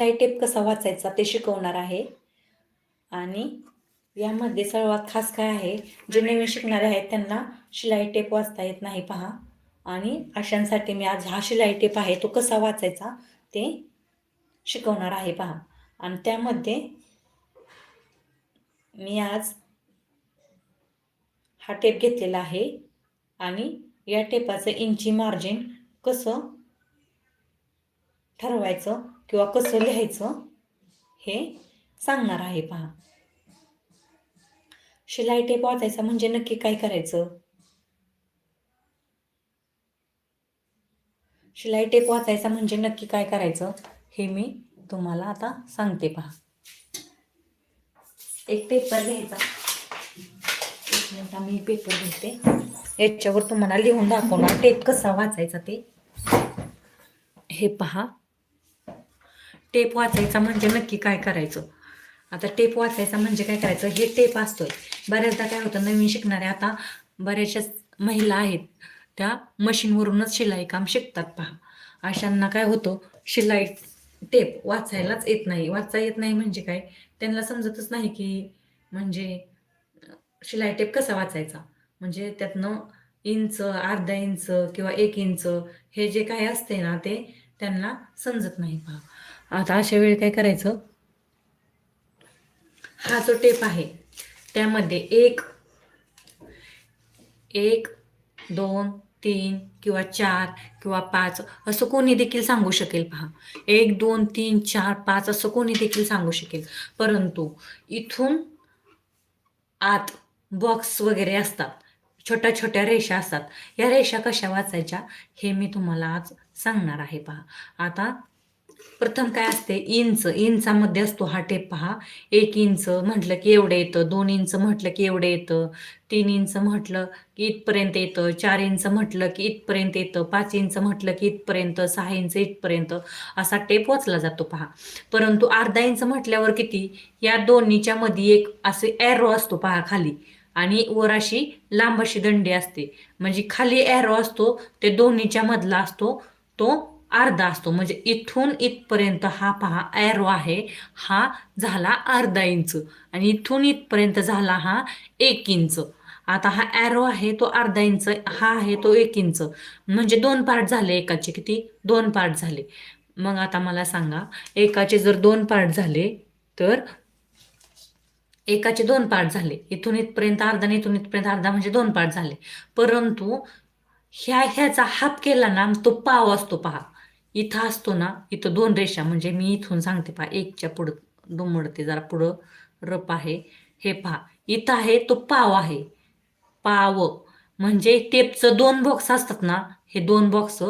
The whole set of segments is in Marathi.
टाय टेप कसा वाचायचा ते शिकवणार आहे. आणि यामध्ये सर्वात खास काय आहे जे नवीन शिकणारे आहेत त्यांना शिलाई टेप वाचता येत नाही पहा. आणि अशांसाठी मी आज हा शिलाई टेप आहे तो कसा वाचायचा ते शिकवणार आहे पहा. आणि त्यामध्ये मी आज हा टेप घेतलेला आहे. आणि या टेपाचं इंची मार्जिन कसं ठरवायचं किंवा कसं लिहायचं हे सांगणार आहे पहा. शिलाई टेप वाचायचा म्हणजे नक्की काय करायचं? शिलाई टेप वाचायचा म्हणजे नक्की काय करायचं? हे मी तुम्हाला आता सांगते पहा. एक पेपर घ्यायचा. एक मिनिट मी पेपर घेते. याच्यावर तुम्हाला लिहून दाखवणार. टेप कसा वाचायचा ते. हे पहा. टेप वाचायचा म्हणजे नक्की काय करायचं? आता टेप वाचायचा म्हणजे काय करायचं? हे टेप असतोय. बऱ्याचदा काय होतं नवीन शिकणारे आता बऱ्याचशा महिला आहेत त्या मशीनवरूनच शिलाई काम शिकतात पहा. अशांना काय होतं शिलाई टेप वाचायलाच येत नाही. वाचता येत नाही म्हणजे काय? त्यांना समजतच नाही की म्हणजे शिलाई टेप कसा वाचायचा? म्हणजे त्यातनं इंच अर्धा इंच किंवा एक इंच हे जे काय असते ना ते त्यांना समजत नाही. पहा आता अशा वेळी काय करायचं? हा जो टेप आहे त्यामध्ये एक एक दोन तीन किंवा चार किंवा पाच असं कोणी देखील सांगू शकेल पहा. एक दोन तीन चार पाच असं कोणी देखील सांगू शकेल. परंतु इथून आत बॉक्स वगैरे असतात छोट्या छोट्या रेषा असतात. या रेषा कशा वाचायच्या? हे मी तुम्हाला आज सांगणार आहे पहा. आता प्रथम काय असते? इंच. इंचामध्ये असतो हा टेप पहा. एक इंच म्हटलं की एवढं येतं. दोन इंच म्हटलं की एवढं येतं. तीन इंच म्हटलं की इथपर्यंत येतं. चार इंच म्हटलं की इथपर्यंत येतं. पाच इंच म्हटलं की इथपर्यंत. सहा इंच इथपर्यंत. असा टेप वाचला जातो पहा. परंतु अर्धा इंच म्हटल्यावर किती? या दोन्हीच्या मध्ये एक असे एरो असतो पहा खाली. आणि वर अशी लांब अशी दंडी असते. म्हणजे खाली एरो असतो ते दोन्हीच्या मधला असतो. तो अर्धा असतो. म्हणजे इथून इथपर्यंत हा पहा ॲरो आहे. हा झाला अर्धा इंच. आणि इथून इथपर्यंत झाला हा एक इंच. आता हा ॲरो आहे तो अर्धा इंच. हा आहे तो एक इंच. म्हणजे दोन पार्ट झाले एकाचे. किती? दोन पार्ट झाले. मग आता मला सांगा एकाचे जर दोन पार्ट झाले तर एकाचे दोन पार्ट झाले. इथून इथपर्यंत अर्धा आणि इथून इथपर्यंत अर्धा म्हणजे दोन पार्ट झाले. परंतु ह्या ह्याचा हाफ केला ना तो पाव असतो पहा. इथं असतो ना इथं दोन रेषा. म्हणजे मी इथून सांगते पहा एकच्या पुढं दुमडते जरा पुढं रप आहे. हे पहा इथं आहे तो पाव आहे. पाव. म्हणजे टेपचं दोन बॉक्स असतात ना हे दोन बॉक्स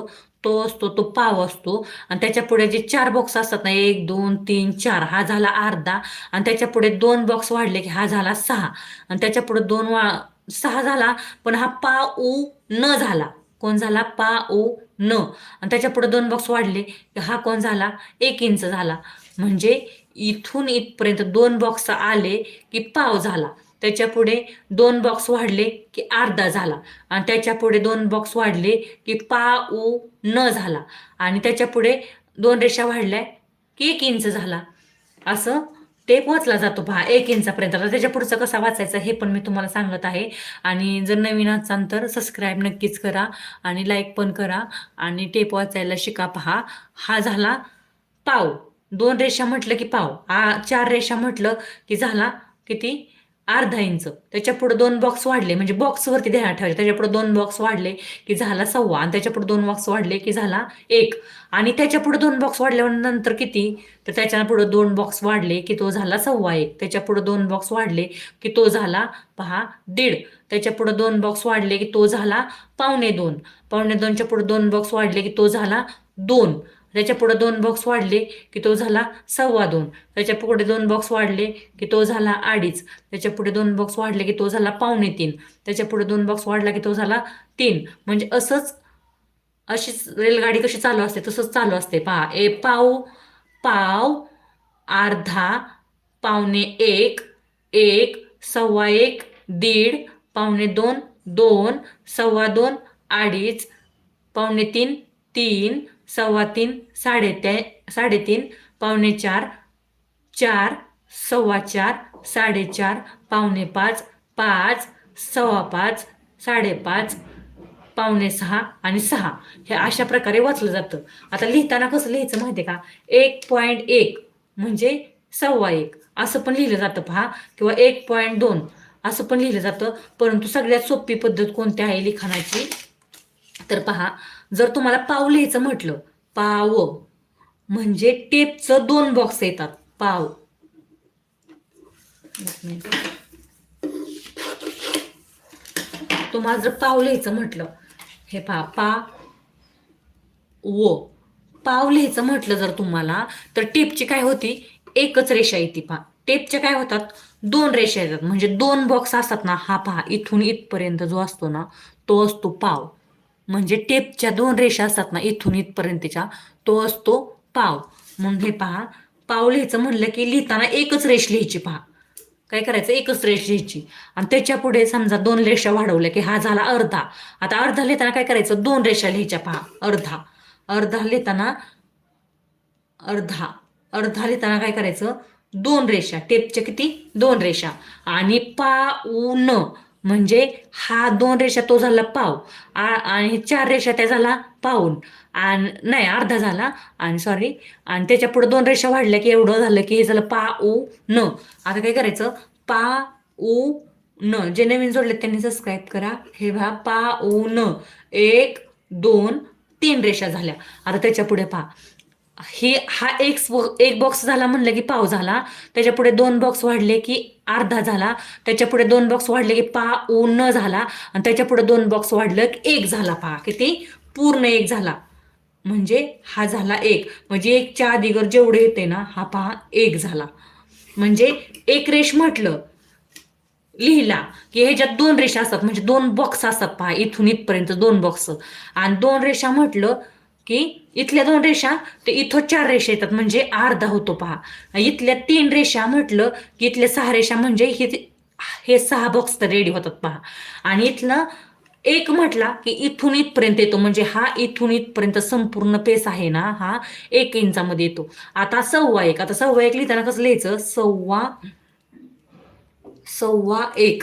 तो असतो तो पाव असतो. आणि त्याच्या पुढे जे चार बॉक्स असतात ना एक दोन तीन चार हा झाला अर्धा. आणि त्याच्या पुढे दोन बॉक्स वाढले की हा झाला सहा. आणि त्याच्या पुढे दोन वा सहा झाला पण हा पा उ न झाला. कोण झाला? पा ओ न. आणि त्याच्या पुढे दोन बॉक्स वाढले. की हा कोण झाला? एक इंच झाला. म्हणजे इथून इथपर्यंत दोन बॉक्स आले की पाव झाला. त्याच्या पुढे दोन बॉक्स वाढले की अर्धा झाला. आणि त्याच्या पुढे दोन बॉक्स वाढले की पा उ न झाला. आणि त्याच्या पुढे दोन रेषा वाढल्या की एक इंच झाला. असं टेप वाचला जातो पहा एक इंचापर्यंत. त्याच्या पुढचं कसा वाचायचा हे पण मी तुम्हाला सांगत आहे. आणि जर नवीन असाल तर सबस्क्राईब नक्कीच करा आणि लाईक पण करा आणि टेप वाचायला शिका पहा. हा झाला पाव. दोन रेषा म्हटलं की पाव. आ चार रेषा म्हटलं की झाला किती? अर्धा इंच. त्याच्या पुढे दोन बॉक्स वाढले म्हणजे बॉक्सवरती ध्यान ठेवायचे. त्याच्या पुढे दोन बॉक्स वाढले की झाला सव्वा आणि त्याच्या पुढे दोन बॉक्स वाढले की झाला एक. आणि त्याच्या पुढे दोन बॉक्स वाढल्यावर नंतर किती? तर त्याच्या पुढे दोन बॉक्स वाढले की तो झाला सव्वा एक. त्याच्या पुढे दोन बॉक्स वाढले की तो झाला पहा दीड. त्याच्या पुढे दोन बॉक्स वाढले की तो झाला पावणे दोन. पावणे दोनच्या पुढे दोन बॉक्स वाढले की तो झाला दोन. त्याच्या पुढे दोन बॉक्स वाढले की तो झाला सव्वा दोन. त्याच्या पुढे दोन बॉक्स वाढले की तो झाला अडीच. त्याच्या पुढे दोन बॉक्स वाढले की तो झाला पावणे तीन. त्याच्या पुढे दोन बॉक्स वाढला की तो झाला तीन. म्हणजे असंच अशीच रेलगाडी कशी चालू असते तसंच चालू असते. पहा ए पाव पाव अर्धा पावणे एक एक सव्वा एक दीड पावणे दोन दोन सव्वा दोन अडीच पावणे तीन तीन सव्वा तीन साडेतीन साडेतीन पावणे चार चार सव्वा चार साडेचार पावणे पाच पाच सव्वा पाच साडेपाच पावणे सहा आणि सहा. हे अशा प्रकारे वाचलं जातं. आता लिहिताना कसं लिहायचं माहिती आहे का? एक पॉईंट एक म्हणजे सव्वा एक. असं पण लिहिलं जातं पहा. किंवा एक पॉईंट दोन. असं पण लिहिलं जातं. परंतु सगळ्यात सोपी पद्धत कोणती आहे लिखाणाची? तर पहा जर तुम्हाला पाव लिहायचं म्हटलं पाव. म्हणजे टेपचं दोन बॉक्स येतात पाव. तुम्हाला जर पाव लिहायचं म्हटलं हे पहा पा ओ पाव लिहायचं म्हटलं जर तुम्हाला तर टेपची काय होती? एकच रेषा येते पहा. टेपच्या काय होतात? दोन रेषा येतात. म्हणजे दोन बॉक्स असतात ना हा पहा इथून इथपर्यंत जो असतो ना तो असतो पाव. म्हणजे टेपच्या दोन रेषा असतात ना इथून इथपर्यंतच्या तो असतो पाव. म्हणून हे पहा पाव लिहायचं म्हणलं की लिहिताना एकच रेष लिहायची पहा. काय करायचं? एकच रेष लिहायची. आणि त्याच्या पुढे समजा दोन रेषा वाढवल्या की हा झाला अर्धा. आता अर्धा लिहिताना काय करायचं? दोन रेषा लिहायच्या पहा. अर्धा. अर्धा लिहिताना अर्धा. अर्धा लिहिताना काय करायचं? दोन रेषा. टेपच्या किती? दोन रेषा. आणि पाऊन. म्हणजे हा दोन रेषा तो झाला पाव. आणि चार रेषा त्या झाला पाऊन. आणि नाही अर्धा झाला. आणि सॉरी आणि त्याच्या पुढे दोन रेषा वाढल्या की एवढं झालं की हे झालं पा ऊ न. आता काय करायचं? पा उ न. जे नवीन जोडले त्यांनी सबस्क्राईब करा. हे पहा पा ऊ न. एक दोन तीन रेषा झाल्या. आता त्याच्या पुढे पहा. हे हा एक एक बॉक्स झाला म्हणलं की पाव झाला. त्याच्या पुढे दोन बॉक्स वाढले की अर्धा झाला. त्याच्या पुढे दोन बॉक्स वाढले की पा उ न झाला. आणि त्याच्या पुढे दोन बॉक्स वाढलं की एक झाला पहा किती? पूर्ण एक झाला. म्हणजे हा झाला एक. म्हणजे एकच्या अधिगर जेवढे येते ना हा पहा एक झाला. म्हणजे एक रेष म्हटलं लिहिला की ह्याच्यात दोन रेषा असतात. म्हणजे दोन बॉक्स असतात पहा इथून इथपर्यंत दोन बॉक्स आणि दोन रेषा म्हटलं की इथल्या दोन रेषा ते इथं चार रेषा येतात म्हणजे अर्धा होतो पहा. इथल्या तीन रेषा म्हटलं की इथल्या सहा रेषा म्हणजे हे हे सहा बॉक्स तर रेडी होतात पहा. आणि इथलं एक म्हटला की इथून इथपर्यंत येतो म्हणजे हा इथून इथपर्यंत संपूर्ण पेस आहे ना हा एक इंचामध्ये येतो. आता सव्वा एक आता सव्वा एक लिहिताना कसं लिहायचं? सव्वा सव्वा एक.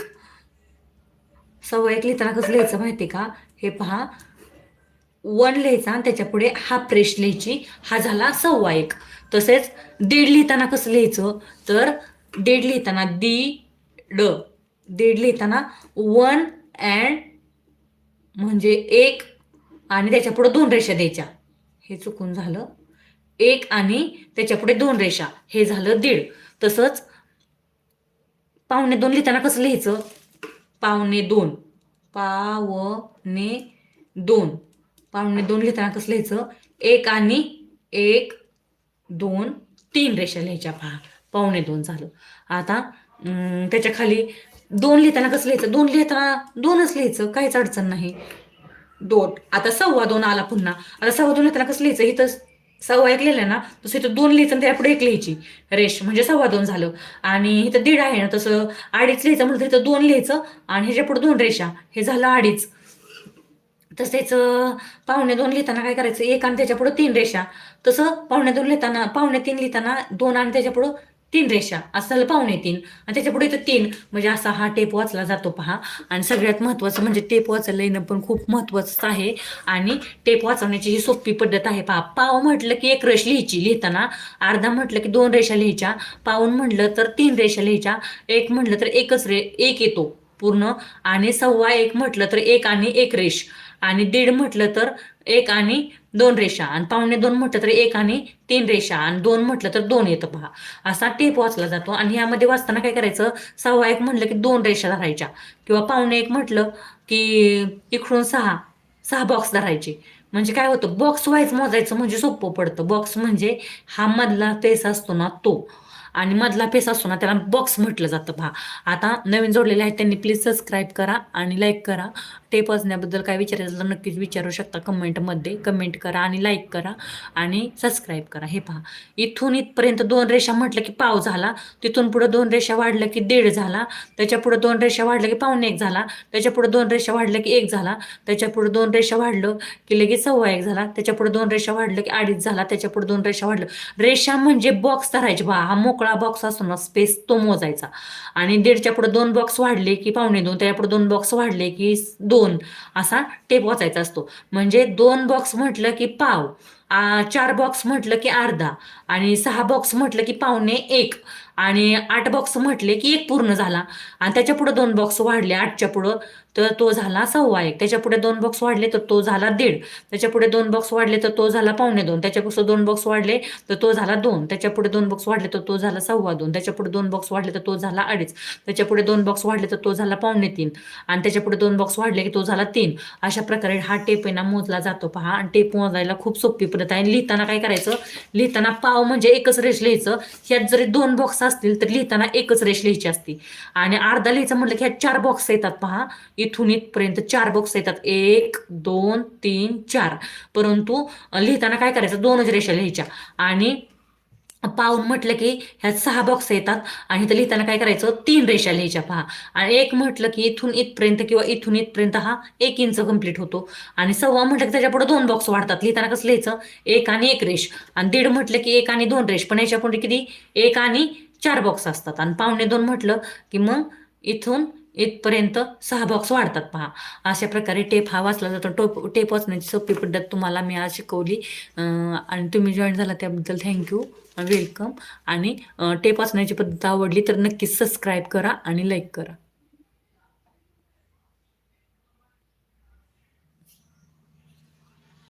सव्वा एक लिहिताना कसं लिहायचं माहिती का? हे पहा वन लिहायचा आणि त्याच्या पुढे हाफ रेष लिहायची. हा झाला सव्वा एक. तसेच दीड लिहिताना कसं लिहायचं? तर दीड लिहिताना दी ड. दीड लिहिताना वन अँड म्हणजे एक आणि त्याच्या पुढे दोन रेषा द्यायच्या. हे चुकून झालं. एक आणि त्याच्या पुढे दोन रेषा. हे झालं दीड. तसंच पावणे दोन लिहिताना कसं लिहायचं? पावणे दोन. पावणे दोन. पाहुणे दोन लिहिताना कसं लिहायचं? एक आणि एक दोन तीन रेषा लिहायच्या पहा. पाहुणे दोन झालं. आता त्याच्याखाली त्याच्याखाली दोन लिहिताना कसं लिहायचं? दोन लिहिताना दोनच लिहायचं. काहीच अडचण नाही. दोन. आता सव्वा दोन आला पुन्हा. आता सव्वा दोन लिहिताना कसं लिहायचं? इथं सव्वा एक लिहिलं ना तसं इथं दोन लिहायचं आणि त्याच्या एक लिहायची. रेष. म्हणजे सव्वा दोन झालं. आणि इथं दीड आहे ना तसं अडीच लिहायचं म्हटलं तर इथं दोन लिहायचं आणि ह्याच्या पुढे दोन रेषा. हे झालं अडीच. तसेच अं, दोन लिहिताना काय करायचं? एक आणि त्याच्या पुढं तीन रेषा. तसं पाहुणे दोन लिहिताना पाहुणे तीन लिहिताना दोन आणि त्याच्या पुढं तीन रेषा. असं झालं तीन. आणि त्याच्या पुढे तीन. म्हणजे असा हा टेप वाचला जातो पहा. आणि सगळ्यात महत्त्वाचं म्हणजे टेप वाचायला येणं पण खूप महत्त्वाचं आहे. आणि टेप वाचवण्याची ही सोपी पद्धत आहे पहा. पाव म्हटलं की एक रेष लिहायची. लिहिताना अर्धा म्हटलं की दोन रेषा लिहायच्या. पाऊन म्हटलं तर तीन रेषा लिहायच्या. एक म्हटलं तर एकच रे एक येतो पूर्ण. आणि सव्वा एक म्हटलं तर एक आणि एक रेष. आणि दीड म्हटलं तर एक आणि दोन रेषा. आणि पावणे दोन म्हटलं तर एक आणि तीन रेषा. आणि दोन म्हटलं तर दोन येतं पहा. असा टेप वाचला जातो. आणि यामध्ये वाचताना काय करायचं? सव्वा एक म्हटलं की दोन रेषा धरायच्या. किंवा पावणे एक म्हटलं की इकडून सहा. सहा बॉक्स धरायचे. म्हणजे काय होतं? बॉक्स वाईज मोजायचं म्हणजे सोपं पडतं. बॉक्स म्हणजे हा मधला पेस असतो ना तो. आणि मधला फेस असतो ना त्याला बॉक्स म्हटलं जातं पहा. आता नवीन जोडलेले आहेत त्यांनी प्लीज सबस्क्राईब करा आणि लाईक करा. टेप वाजण्याबद्दल काय विचारायचं तर नक्कीच विचारू शकता. कमेंटमध्ये कमेंट करा आणि लाईक करा आणि सबस्क्राईब करा. हे पहा. इथून इथपर्यंत दोन रेषा म्हटलं की पाव झाला. तिथून पुढं दोन रेषा वाढल्या की दीड झाला. त्याच्या पुढं दोन रेषा वाढल्या की पावणे एक झाला. त्याच्या पुढं दोन रेषा वाढलं की एक झाला. त्याच्या पुढं दोन रेषा वाढलं की लगेच सव्वा एक झाला. त्याच्या पुढे दोन रेषा वाढलं की अडीच झाला. त्याच्या पुढे दोन रेषा वाढलं रेषा म्हणजे बॉक्स धरायचे. बा हा मोकळा बॉक्स असतो ना स्पेस तो मोजायचा. आणि दीडच्या पुढे दोन बॉक्स वाढले की पावणे दोन त्याच्यापुढे दोन बॉक्स वाढले की दोन असा टेप वाचायचा असतो. म्हणजे दोन बॉक्स म्हटलं की पाव चार बॉक्स म्हटलं की अर्धा आणि सहा बॉक्स म्हटलं की पावणे एक. आणि आठ बॉक्स म्हटले की एक पूर्ण झाला. आणि त्याच्या पुढे दोन बॉक्स वाढले आठच्या पुढं तर तो झाला सव्वा एक. त्याच्या पुढे दोन बॉक्स वाढले तर तो झाला दीड. त्याच्या पुढे दोन बॉक्स वाढले तर तो झाला पावणे दोन. त्याच्यापेक्षा दोन बॉक्स वाढले तर तो झाला दोन. त्याच्या पुढे दोन बॉक्स वाढले तर तो झाला सव्वा दोन. त्याच्या पुढे दोन बॉक्स वाढले तर तो झाला अडीच. त्याच्या पुढे दोन बॉक्स वाढले तर तो झाला पावणे तीन. आणि त्याच्या पुढे दोन बॉक्स वाढले की तो झाला तीन. अशा प्रकारे हा टेप आहे ना मोजला जातो पहा. आणि टेप मोजायला खूप सोपी पद्धत आहे. आणि लिहिताना काय करायचं? लिहिताना पाव म्हणजे एकच रेष लिहायचं. ह्यात जरी दोन बॉक्स असतील तर लिहिताना एकच रेष लिहायची असते. आणि अर्धा लिहायचं म्हटलं की ह्या चार बॉक्स येतात पहा. इथून इथपर्यंत चार बॉक्स येतात. एक दोन तीन चार. परंतु लिहिताना काय करायचं? दोनच रेषा लिहायच्या. आणि पाऊन म्हटलं की ह्यात सहा बॉक्स येतात. आणि इथं लिहिताना काय करायचं? तीन रेषा लिहायच्या पहा. आणि एक म्हटलं की इथून इथपर्यंत किंवा इथून इथपर्यंत हा एक इंच कंप्लीट होतो. आणि सव्वा म्हटलं की त्याच्या पुढे दोन बॉक्स वाढतात. लिहिताना कसं लिहायचं? एक आणि एक रेष. आणि दीड म्हटलं की एक आणि दोन रेष. पण याच्यापुढे किती? एक आणि चार बॉक्स असतात. आणि पावणे दोन म्हटलं की मग इथून इथपर्यंत सहा बॉक्स वाढतात पहा. अशा प्रकारे टेप हा वाचला जातो. टोप टेप वाचण्याची सोपी पद्धत तुम्हाला मी आज शिकवली. आणि तुम्ही जॉईन झाला त्याबद्दल थँक्यू वेलकम आणि टेप वाचण्याची पद्धत आवडली तर नक्कीच सबस्क्राईब करा आणि लाईक करा.